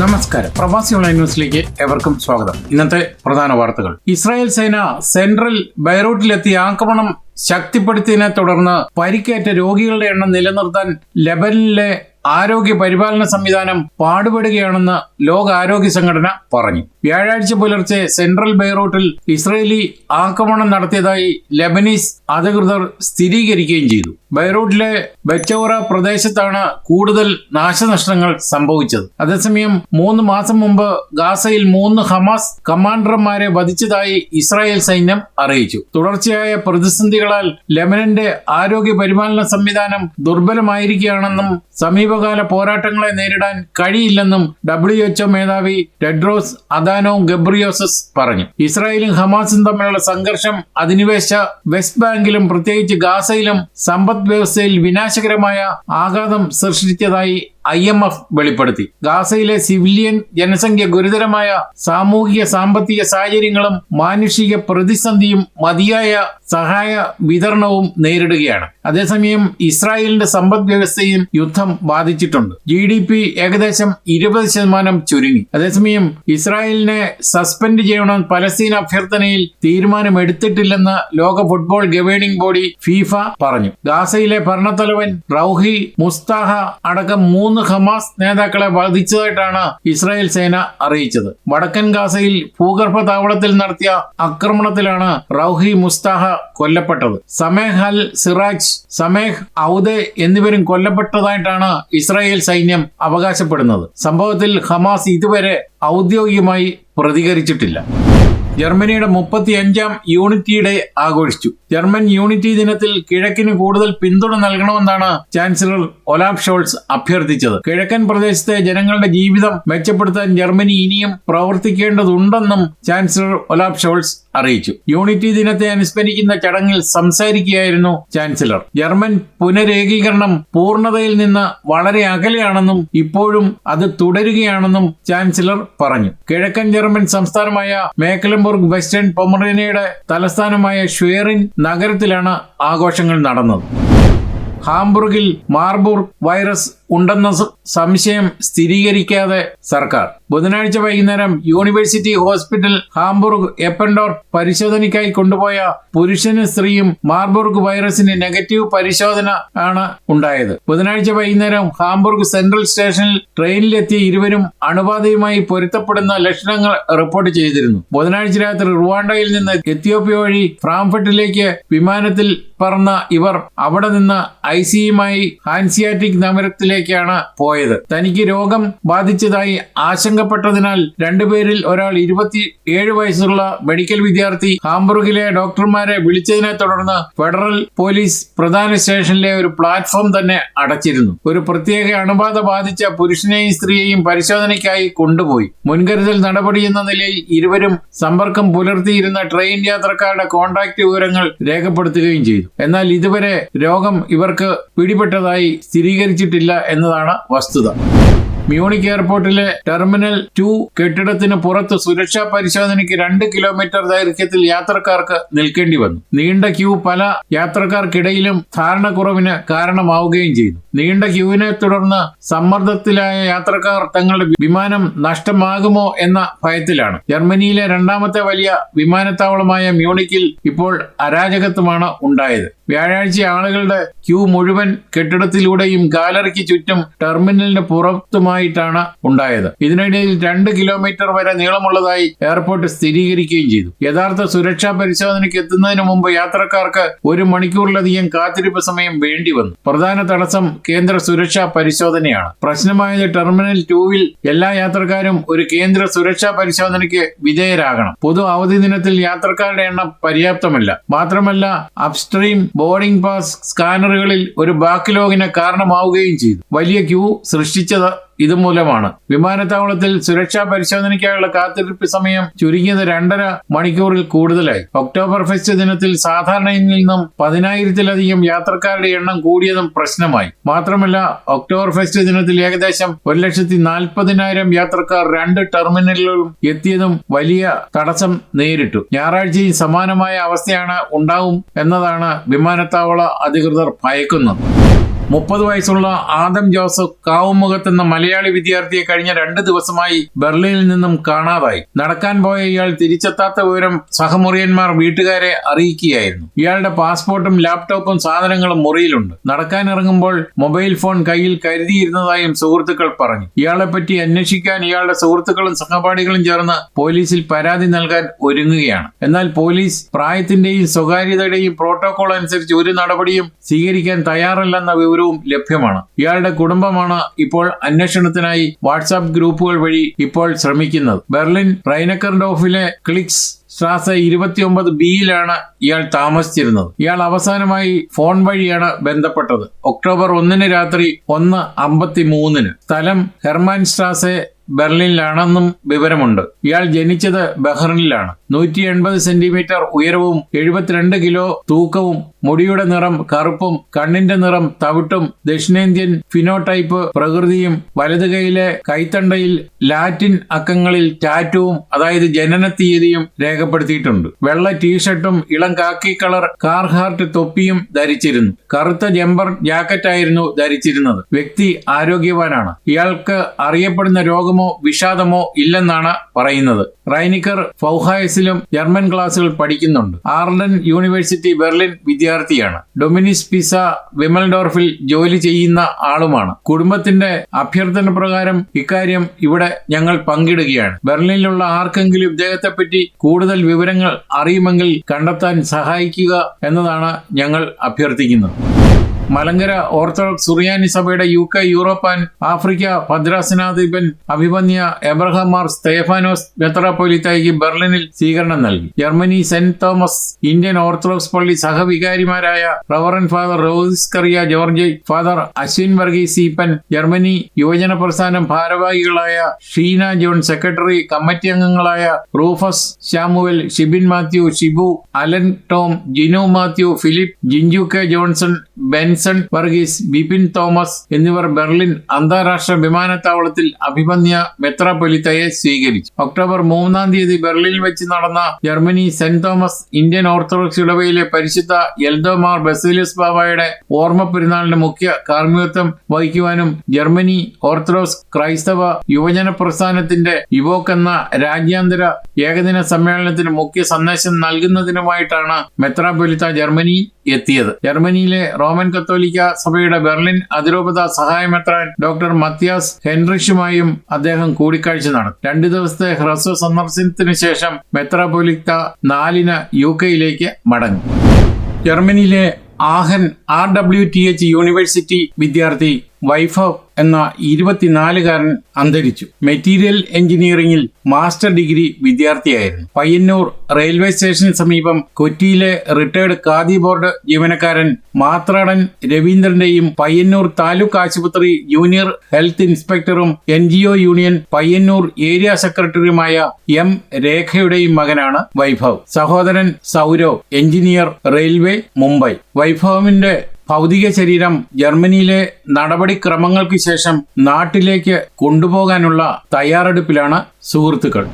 നമസ്കാരം. പ്രവാസി ഓൺലൈൻ ന്യൂസിലേക്ക് ഏവർക്കും സ്വാഗതം. ഇന്നത്തെ പ്രധാന വാർത്തകൾ. ഇസ്രായേൽ സേന സെൻട്രൽ ബൈറൂട്ടിലെത്തി ആക്രമണം ശക്തിപ്പെടുത്തിയതിനെ തുടർന്ന് പരിക്കേറ്റ രോഗികളുടെ എണ്ണം നിലനിർത്താൻ ലെബനിലെ ആരോഗ്യ പരിപാലന സംവിധാനം പാടുപെടുകയാണെന്ന് ലോകാരോഗ്യ സംഘടന പറഞ്ഞു. വ്യാഴാഴ്ച പുലർച്ചെ സെൻട്രൽ ബെയ്റൂട്ടിൽ ഇസ്രയേലി ആക്രമണം നടത്തിയതായി ലെബനീസ് അധികൃതർ സ്ഥിരീകരിക്കുകയും ചെയ്തു. ബൈറൂട്ടിലെ ബച്ചോറ പ്രദേശത്താണ് കൂടുതൽ നാശനഷ്ടങ്ങൾ സംഭവിച്ചത്. അതേസമയം മൂന്ന് മാസം മുമ്പ് ഗാസയിൽ മൂന്ന് ഹമാസ് കമാൻഡർമാരെ വധിച്ചതായി ഇസ്രായേൽ സൈന്യം അറിയിച്ചു. തുടർച്ചയായ പ്രതിസന്ധികളാൽ ലെബനന്റെ ആരോഗ്യ പരിപാലന സംവിധാനം ദുർബലമായിരിക്കുകയാണെന്നും സമീപകാല പോരാട്ടങ്ങളെ നേരിടാൻ കഴിയില്ലെന്നും ഡബ്ല്യു എച്ച്ഒ മേധാവി ടെഡ്രോസ് അദാനോ ഗബ്രിയോസസ് പറഞ്ഞു. ഇസ്രായേലും ഹമാസും തമ്മിലുള്ള സംഘർഷം അധിനിവേശ വെസ്റ്റ് ബാങ്കിലും പ്രത്യേകിച്ച് ഗാസയിലും സമ്പദ് വ്യവസ്ഥയിൽ വിനാശകരമായ ആഘാതം സൃഷ്ടിച്ചതായി ഐ എം എഫ് വെളിപ്പെടുത്തി. ഗാസയിലെ സിവിലിയൻ ജനസംഖ്യ ഗുരുതരമായ സാമൂഹിക സാമ്പത്തിക സാഹചര്യങ്ങളും മാനുഷിക പ്രതിസന്ധിയും മതിയായ സഹായ വിതരണവും നേരിടുകയാണ്. അതേസമയം ഇസ്രായേലിന്റെ സമ്പദ് വ്യവസ്ഥയും യുദ്ധം ബാധിച്ചിട്ടുണ്ട്. ജി ഡി പി ഏകദേശം ഇരുപത് ശതമാനം ചുരുങ്ങി. അതേസമയം ഇസ്രായേലിനെ സസ്പെൻഡ് ചെയ്യണമെന്ന് പലസ്തീൻ അഭ്യർത്ഥനയിൽ തീരുമാനമെടുത്തിട്ടില്ലെന്ന് ലോക ഫുട്ബോൾ ഗവേണിംഗ് ബോഡി ഫീഫ പറഞ്ഞു. ഗാസയിലെ ഭരണത്തലവൻ റൌഹി മുസ്താഹ അടക്കം മൂന്ന് ഹമാസ് നേതാക്കളെ വധിച്ചതായിട്ടാണ് ഇസ്രായേൽ സേന അറിയിച്ചത്. വടക്കൻ ഗാസയിൽ ഭൂഗർഭ താവളത്തിൽ നടത്തിയ ആക്രമണത്തിലാണ് റൌഹി മുസ്താഹ കൊല്ലപ്പെട്ടത്. സമേഹ് അൽ സിറാജ് സമേഹ് ഔദെ എന്നിവരും കൊല്ലപ്പെട്ടതായിട്ടാണ് ഇസ്രായേൽ സൈന്യം അവകാശപ്പെടുന്നത്. സംഭവത്തിൽ ഹമാസ് ഇതുവരെ ഔദ്യോഗികമായി പ്രതികരിച്ചിട്ടില്ല. ജർമ്മനിയുടെ മുപ്പത്തി അഞ്ചാം യൂണിറ്റി ഡേ ആഘോഷിച്ചു. ജർമ്മൻ യൂണിറ്റി ദിനത്തിൽ കിഴക്കിന് കൂടുതൽ പിന്തുണ നൽകണമെന്നാണ് ചാൻസലർ ഒലാഫ് ഷോൾസ് അഭ്യർത്ഥിച്ചത്. കിഴക്കൻ പ്രദേശത്തെ ജനങ്ങളുടെ ജീവിതം മെച്ചപ്പെടുത്താൻ ജർമ്മനി ഇനിയും പ്രവർത്തിക്കേണ്ടതുണ്ടെന്നും ചാൻസലർ ഒലാഫ് ഷോൾസ് അറിയിച്ചു. യൂണിറ്റി ദിനത്തെ അനുസ്മരിക്കുന്ന ചടങ്ങിൽ സംസാരിക്കുകയായിരുന്നു ചാൻസലർ ജർമ്മൻ പുനരേകീകരണം പൂർണതയിൽ നിന്ന് വളരെ അകലെയാണെന്നും ഇപ്പോഴും അത് തുടരുകയാണെന്നും ചാൻസലർ പറഞ്ഞു. കിഴക്കൻ ജർമ്മൻ സംസ്ഥാനമായ മേക്കലംബുർഗ് വെസ്റ്റേൺ പൊമറേനയുടെ തലസ്ഥാനമായ ഷ്വേറിൻ നഗരത്തിലാണ് ആഘോഷങ്ങൾ നടന്നത്. ഹാംബുർഗിൽ മാർബുർഗ് വൈറസ് ഉണ്ടെന്ന സംശയം സ്ഥിരീകരിക്കാതെ സർക്കാർ. ബുധനാഴ്ച വൈകുന്നേരം യൂണിവേഴ്സിറ്റി ഹോസ്പിറ്റൽ ഹാംബുർഗ് എപ്പൻഡോർ പരിശോധനയ്ക്കായി കൊണ്ടുപോയ പുരുഷനും സ്ത്രീയും മാർബുർഗ് വൈറസിന് നെഗറ്റീവ് പരിശോധന ആണ് ഉണ്ടായത്. ബുധനാഴ്ച വൈകുന്നേരം ഹാംബുർഗ് സെൻട്രൽ സ്റ്റേഷനിൽ ട്രെയിനിലെത്തിയ ഇരുവരും അണുബാധയുമായി പൊരുത്തപ്പെടുന്ന ലക്ഷണങ്ങൾ റിപ്പോർട്ട് ചെയ്തിരുന്നു. ബുധനാഴ്ച രാത്രി റുവാണ്ടയിൽ നിന്ന് എത്യോപ്യ വഴി ഫ്രാംഫർട്ടിലേക്ക് വിമാനത്തിൽ പറന്ന ഇവർ അവിടെ നിന്ന് ഐ സിയുമായി ഹാൻസിയാറ്റിക് നഗരത്തിലേക്കാണ് പോയത്. തനിക്ക് രോഗം ബാധിച്ചതായി ആശങ്കപ്പെട്ടതിനാൽ രണ്ടുപേരിൽ ഒരാൾ ഇരുപത്തി ഏഴ് വയസ്സുള്ള മെഡിക്കൽ വിദ്യാർത്ഥി ഹാംബുർഗിലെ ഡോക്ടർമാരെ വിളിച്ചതിനെ തുടർന്ന് ഫെഡറൽ പോലീസ് പ്രധാന സ്റ്റേഷനിലെ ഒരു പ്ലാറ്റ്ഫോം തന്നെ അടച്ചിരുന്നു. ഒരു പ്രത്യേക അണുബാധ ബാധിച്ച പുരുഷനെയും സ്ത്രീയെയും പരിശോധനയ്ക്കായി കൊണ്ടുപോയി. മുൻകരുതൽ നടപടി എന്ന നിലയിൽ ഇരുവരും സമ്പർക്കം പുലർത്തിയിരുന്ന ട്രെയിൻ യാത്രക്കാരുടെ കോൺടാക്ട് വിവരങ്ങൾ രേഖപ്പെടുത്തുകയും ചെയ്തു. എന്നാൽ ഇതുവരെ രോഗം ഇവർക്ക് പിടിപെട്ടതായി സ്ഥിരീകരിച്ചിട്ടില്ല എന്നതാണ് വസ്തുത. മ്യൂണിക് എയർപോർട്ടിലെ ടെർമിനൽ ടു കെട്ടിടത്തിന് പുറത്ത് സുരക്ഷാ പരിശോധനയ്ക്ക് രണ്ട് കിലോമീറ്റർ ദൈർഘ്യത്തിൽ യാത്രക്കാർക്ക് നിൽക്കേണ്ടി വന്നു. നീണ്ട ക്യൂ പല യാത്രക്കാർക്കിടയിലും ധാരണക്കുറവിന് കാരണമാവുകയും ചെയ്തു. നീണ്ട ക്യൂവിനെ തുടർന്ന് സമ്മർദ്ദത്തിലായ യാത്രക്കാർ തങ്ങളുടെ വിമാനം നഷ്ടമാകുമോ എന്ന ഭയത്തിലാണ്. ജർമ്മനിയിലെ രണ്ടാമത്തെ വലിയ വിമാനത്താവളമായ മ്യൂണിക്കിൽ ഇപ്പോൾ അരാജകത്വമാണ് ഉണ്ടായത്. വ്യാഴാഴ്ച ആളുകളുടെ ക്യൂ മുഴുവൻ കെട്ടിടത്തിലൂടെയും ഗാലറിക്ക് ചുറ്റും ടെർമിനലിന് പുറത്തുമായിട്ടാണ് ഉണ്ടായത്. ഇതിനിടയിൽ രണ്ട് കിലോമീറ്റർ വരെ നീളമുള്ളതായി എയർപോർട്ട് സ്ഥിരീകരിക്കുകയും ചെയ്തു. യഥാർത്ഥ സുരക്ഷാ പരിശോധനയ്ക്ക് എത്തുന്നതിന് മുമ്പ് യാത്രക്കാർക്ക് ഒരു മണിക്കൂറിലധികം കാത്തിരിപ്പ് സമയം വേണ്ടി വന്നു. പ്രധാന തടസ്സം കേന്ദ്ര സുരക്ഷാ പരിശോധനയാണ്. പ്രശ്നമായത് ടെർമിനൽ ടൂവിൽ എല്ലാ യാത്രക്കാരും ഒരു കേന്ദ്ര സുരക്ഷാ പരിശോധനയ്ക്ക് വിധേയരാകണം. പൊതു അവധി ദിനത്തിൽ യാത്രക്കാരുടെ എണ്ണം പര്യാപ്തമല്ല. മാത്രമല്ല അപ്സ്ട്രീം ബോർഡിംഗ് പാസ് സ്കാനറുകളിൽ ഒരു ബാക്ക്ലോഗിന് കാരണമാവുകയും ചെയ്തു. വലിയ ക്യൂ സൃഷ്ടിച്ചത് ഇതുമൂലമാണ്. വിമാനത്താവളത്തിൽ സുരക്ഷാ പരിശോധനയ്ക്കായുള്ള കാത്തിരിപ്പ് സമയം ചുരുങ്ങിയത് രണ്ടര മണിക്കൂറിൽ കൂടുതലായി. ഒക്ടോബർ ഫെസ്റ്റ് ദിനത്തിൽ സാധാരണയിൽ നിന്നും പതിനായിരത്തിലധികം യാത്രക്കാരുടെ എണ്ണം കൂടിയതും പ്രശ്നമായി. മാത്രമല്ല ഒക്ടോബർ ഫെസ്റ്റ് ദിനത്തിൽ ഏകദേശം ഒരു ലക്ഷത്തി നാൽപ്പതിനായിരം യാത്രക്കാർ രണ്ട് ടെർമിനലുകളും എത്തിയതും വലിയ തടസ്സം നേരിട്ടു. ഞായറാഴ്ചയും സമാനമായ അവസ്ഥയാണ് ഉണ്ടാവും എന്നതാണ് വിമാനത്താവള അധികൃതർ ഭയക്കുന്നത്. മുപ്പത് വയസ്സുള്ള ആദം ജോസഫ് കാവുമുഖത്ത് എന്ന മലയാളി വിദ്യാർത്ഥിയെ കഴിഞ്ഞ രണ്ട് ദിവസമായി ബെർലിനിൽ നിന്നും കാണാതായി. നടക്കാൻ പോയ ഇയാൾ തിരിച്ചെത്താത്ത വിവരം സഹമുറിയന്മാർ വീട്ടുകാരെ അറിയിക്കുകയായിരുന്നു. ഇയാളുടെ പാസ്പോർട്ടും ലാപ്ടോപ്പും സാധനങ്ങളും മുറിയിലുണ്ട്. നടക്കാനിറങ്ങുമ്പോൾ മൊബൈൽ ഫോൺ കയ്യിൽ കരുതിയിരുന്നതായും സുഹൃത്തുക്കൾ പറഞ്ഞു. ഇയാളെ പറ്റി അന്വേഷിക്കാൻ ഇയാളുടെ സുഹൃത്തുക്കളും സഹപാഠികളും ചേർന്ന് പോലീസിൽ പരാതി നൽകാൻ ഒരുങ്ങുകയാണ്. എന്നാൽ പോലീസ് പ്രായത്തിന്റെയും സ്വകാര്യതയുടെയും പ്രോട്ടോകോൾ അനുസരിച്ച് ഒരു നടപടിയും സ്വീകരിക്കാൻ തയ്യാറല്ലെന്ന വിവരവും ലഭ്യമാണ്. ഇയാളുടെ കുടുംബമാണ് ഇപ്പോൾ അന്വേഷണത്തിനായി വാട്സാപ്പ് ഗ്രൂപ്പുകൾ വഴി ഇപ്പോൾ ശ്രമിക്കുന്നത്. ബെർലിൻ റൈനക്കർ ഡോഫിലെ ക്ലിക്സ് സ്ട്രാസ ഇരുപത്തിയൊമ്പത് ബിയിലാണ് ഇയാൾ താമസിച്ചിരുന്നത്. ഇയാൾ അവസാനമായി ഫോൺ വഴിയാണ് ബന്ധപ്പെട്ടത്. ഒക്ടോബർ ഒന്നിന് രാത്രി ഒന്ന് അമ്പത്തി മൂന്നിന് സ്ഥലം ഹെർമാൻ സ്ട്രാസെ ബെർലിനിലാണെന്നും വിവരമുണ്ട്. ഇയാൾ ജനിച്ചത് ബഹ്റിനിലാണ്. നൂറ്റി എൺപത് സെന്റിമീറ്റർ ഉയരവും എഴുപത്തിരണ്ട് കിലോ തൂക്കവും മുടിയുടെ നിറം കറുപ്പും കണ്ണിന്റെ നിറം തവിട്ടും ദക്ഷിണേന്ത്യൻ ഫിനോടൈപ്പ് പ്രകൃതിയും വലതു കൈയിലെ കൈത്തണ്ടയിൽ ലാറ്റിൻ അക്കങ്ങളിൽ ടാറ്റുവും അതായത് ജനന തീയതിയും രേഖപ്പെടുത്തിയിട്ടുണ്ട് വെള്ള ടീഷർട്ടും ഇളം കാക്കി കളർ കാർഹാർട്ട് തൊപ്പിയും ധരിച്ചിരുന്നു. കറുത്ത ജമ്പർ ജാക്കറ്റായിരുന്നു ധരിച്ചിരുന്നത്. വ്യക്തി ആരോഗ്യവാനാണ്. ഇയാൾക്ക് അറിയപ്പെടുന്ന രോഗമോ വിഷാദമോ ഇല്ലെന്നാണ് പറയുന്നത്. റൈനിക്കർ ഫൗഹായസിലും ജർമ്മൻ ക്ലാസുകൾ പഠിക്കുന്നുണ്ട്. ആർലൻ യൂണിവേഴ്സിറ്റി ബെർലിൻ വിദ്യാർത്ഥിയാണ്. ഡൊമിനിസ് പിസ വിമൽഡോർഫിൽ ജോലി ചെയ്യുന്ന ആളുമാണ്. കുടുംബത്തിന്റെ അഭ്യർത്ഥന പ്രകാരം ഇക്കാര്യം ഇവിടെ ഞങ്ങൾ പങ്കിടുകയാണ്. ബെർലിനിലുള്ള ആർക്കെങ്കിലും ഇദ്ദേഹത്തെപ്പറ്റി കൂടുതൽ വിവരങ്ങൾ അറിയുമെങ്കിൽ കണ്ടെത്താൻ സഹായിക്കുക എന്നതാണ് ഞങ്ങൾ അഭ്യർത്ഥിക്കുന്നത്. മലങ്കര ഓർത്തഡോക്സ് സുറിയാനി സഭയുടെ U K Europe and Africa ഭദ്രാസനാധിപൻ അഭിമന്യ എബ്രഹാം മാർ സ്തേഫാനോസ് മെത്രാപ്പൊലിത്തായിക്ക് ബെർലിനിൽ സ്വീകരണം നൽകി. Germany saint Thomas Indian orthodox പള്ളി സഹവികാരിമാരായ reverend father റോസിസ്കറിയ George father Ashwin Varghese Eappen Germany യുവജന പ്രസ്ഥാനം ഭാരവാഹികളായ ഷീന ജോൺ സെക്രട്ടറി കമ്മിറ്റി അംഗങ്ങളായ Rufus Shamuel Shibin Mathew Shibu Alan Tom Jinu Mathew Philip Jinchu K Johnson Benson Varghese Bipin Thomas എന്നിവർ Berlin അന്താരാഷ്ട്ര വിമാനത്താവളത്തിൽ അഭിമന്യ മെത്രാപൊലിത്തയെ സ്വീകരിച്ചു. ഒക്ടോബർ മൂന്നാം തീയതി ബെർലിനിൽ വെച്ച് നടന്ന Germany saint Thomas Indian orthodox ഇടവയിലെ പരിശുദ്ധ എൽദോമാർ ബസേലിയസ് ബാബായുടെ ഓർമ്മ പെരുന്നാളിന്റെ മുഖ്യ കാർമ്മികത്വം വഹിക്കുവാനും ജർമ്മനി ഓർത്തഡോക്സ് ക്രൈസ്തവ യുവജന പ്രസ്ഥാനത്തിന്റെ യുവോക്ക് എന്ന രാജ്യാന്തര ഏകദിന സമ്മേളനത്തിന് മുഖ്യ സന്ദേശം നൽകുന്നതിനുമായിട്ടാണ് മെത്രാപൊലിത്ത ജർമ്മനി എത്തിയത്. ജർമ്മനിയിലെ റോമൻ കത്തോലിക്ക സഭയുടെ ബെർലിൻ അതിരൂപത സഹായമെത്രാൻ ഡോക്ടർ മത്യാസ് ഹെൻറിഷുമായും അദ്ദേഹം കൂടിക്കാഴ്ച നടത്തി. രണ്ടു ദിവസത്തെ ഹ്രസ്വ സന്ദർശനത്തിന് ശേഷം മെത്രാപൊലിക്ത നാലിന് യു കെയിലേക്ക് മടങ്ങി. ജർമ്മനിയിലെ Aachen R W T H university വിദ്യാർത്ഥി വൈഭവ് എന്ന ഇരുപത്തിനാലുകാരൻ അന്തരിച്ചു. മെറ്റീരിയൽ എഞ്ചിനീയറിംഗിൽ മാസ്റ്റർ ഡിഗ്രി വിദ്യാർത്ഥിയായിരുന്നു. പയ്യന്നൂർ റെയിൽവേ സ്റ്റേഷന് സമീപം കൊച്ചിയിലെ റിട്ടയർഡ് ഖാദി ബോർഡ് ജീവനക്കാരൻ മാത്രാടൻ രവീന്ദ്രന്റെയും പയ്യന്നൂർ താലൂക്ക് ആശുപത്രി ജൂനിയർ ഹെൽത്ത് ഇൻസ്പെക്ടറും എൻ യൂണിയൻ പയ്യന്നൂർ ഏരിയ സെക്രട്ടറിയുമായ എം രേഖയുടെയും മകനാണ് വൈഭവ്. സഹോദരൻ സൗരവ് എഞ്ചിനീയർ റെയിൽവേ മുംബൈ. വൈഭവിന്റെ ഭൗതിക ശരീരം ജർമ്മനിയിലെ നടപടിക്രമങ്ങൾക്ക് ശേഷം നാട്ടിലേക്ക് കൊണ്ടുപോകാനുള്ള തയ്യാറെടുപ്പിലാണ് സുഹൃത്തുക്കൾ.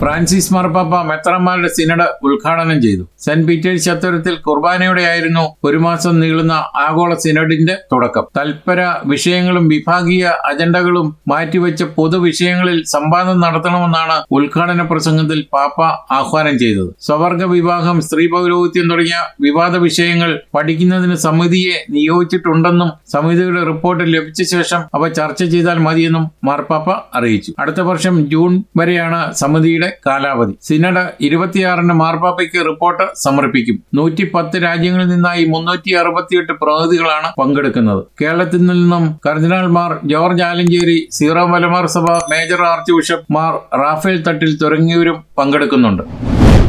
ഫ്രാൻസിസ് മാർപ്പാപ്പ മെത്രന്മാരുടെ സിനഡ് ഉദ്ഘാടനം ചെയ്തു. സെന്റ് പീറ്റേഴ്സ് ചത്തുരത്തിൽ കുർബാനയോടെയായിരുന്നു ഒരു മാസം നീളുന്ന ആഗോള സിനഡിന്റെ തുടക്കം. തൽപര വിഷയങ്ങളും വിഭാഗീയ അജണ്ടകളും മാറ്റിവെച്ച പൊതുവിഷയങ്ങളിൽ സംവാദം നടത്തണമെന്നാണ് ഉദ്ഘാടന പ്രസംഗത്തിൽ പാപ്പ ആഹ്വാനം ചെയ്തത്. സ്വവർഗ വിവാഹം സ്ത്രീ പൗരോഹിത്യം തുടങ്ങിയ വിവാദ വിഷയങ്ങൾ പഠിക്കുന്നതിന് സമിതിയെ നിയോഗിച്ചിട്ടുണ്ടെന്നും സമിതിയുടെ റിപ്പോർട്ട് ലഭിച്ച ശേഷം അവ ചർച്ച ചെയ്താൽ മതിയെന്നും മാർപ്പാപ്പ അറിയിച്ചു. അടുത്ത വർഷം ജൂൺ വരെയാണ് സമിതിയുടെ കാലാവധി. സിനഡ് ഇരുപത്തിയാറിന് മാർപ്പാപ്പയ്ക്ക് റിപ്പോർട്ട് സമർപ്പിക്കും. നൂറ്റി പത്ത് രാജ്യങ്ങളിൽ നിന്നായി മുന്നൂറ്റി അറുപത്തിയെട്ട് പ്രതിനിധികളാണ് പങ്കെടുക്കുന്നത്. കേരളത്തിൽ നിന്നും കർദിനാൾമാർ George Alencherry Syro Malabar Sabha major archbishop Mar Raphael Thattil തുടങ്ങിയവരും പങ്കെടുക്കുന്നുണ്ട്.